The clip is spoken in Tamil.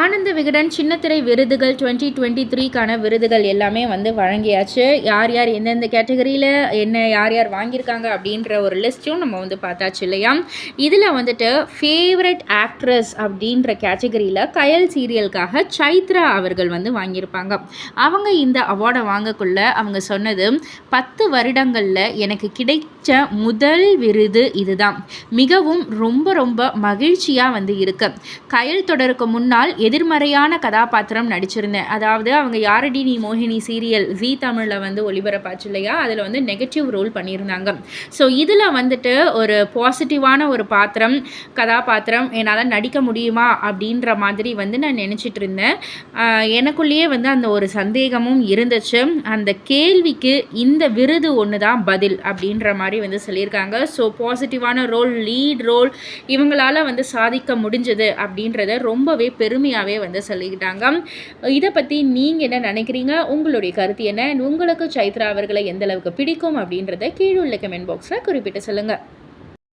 ஆனந்த விகடன் சின்னத்திரை விருதுகள் டுவெண்ட்டி டுவெண்ட்டி த்ரீக்கான விருதுகள் எல்லாமே வந்து வழங்கியாச்சு. யார் யார் எந்தெந்த கேட்டகரியில் என்ன யார் யார் வாங்கியிருக்காங்க அப்படின்ற ஒரு லிஸ்ட்டும் நம்ம வந்து பார்த்தாச்சு இல்லையா? இதில் வந்துட்டு ஃபேவரட் ஆக்ட்ரஸ் அப்படின்ற கேட்டகரியில் கயல் சீரியலுக்காக சைத்ரா அவர்கள் வந்து வாங்கியிருப்பாங்க. அவங்க இந்த அவார்டை வாங்கக்குள்ள அவங்க சொன்னது பத்து வருடங்களில் எனக்கு கிடைச்ச முதல் விருது இதுதான். மிகவும் ரொம்ப ரொம்ப மகிழ்ச்சியாக வந்து இருக்கு. கயல் தொடருக்கு முன்னால் எதிர்மறையான கதாபாத்திரம் நடிச்சிருந்தேன். அதாவது அவங்க யாரடி நீ மோகினி சீரியல் ஜி தமிழில் வந்து ஒளிபரப்பாச்சு இல்லையா? அதில் வந்து நெகட்டிவ் ரோல் பண்ணியிருந்தாங்க. ஸோ இதில் வந்துட்டு ஒரு பாசிட்டிவான ஒரு பாத்திரம் கதாபாத்திரம் என்னால் நடிக்க முடியுமா அப்படின்ற மாதிரி வந்து நான் நினச்சிட்டு இருந்தேன். எனக்குள்ளேயே வந்து அந்த ஒரு சந்தேகமும் இருந்துச்சு. அந்த கேள்விக்கு இந்த விருது ஒன்று தான் பதில் அப்படின்ற மாதிரி வந்து சொல்லியிருக்காங்க. ஸோ பாசிட்டிவான ரோல் லீட் ரோல் இவங்களால் வந்து சாதிக்க முடிஞ்சது அப்படின்றத ரொம்பவே பெருமையாகவே வந்து சொல்லிக்கிட்டாங்க. இதை பற்றி நீங்கள் என்ன நினைக்கிறீங்க? உங்களுடைய கருத்து என்ன? உங்களுக்கு சைத்ரா அவர்களை எந்த அளவுக்கு பிடிக்கும் அப்படின்றத கீழுள்ள கமெண்ட் பாக்ஸில் குறிப்பிட்டு சொல்லுங்கள்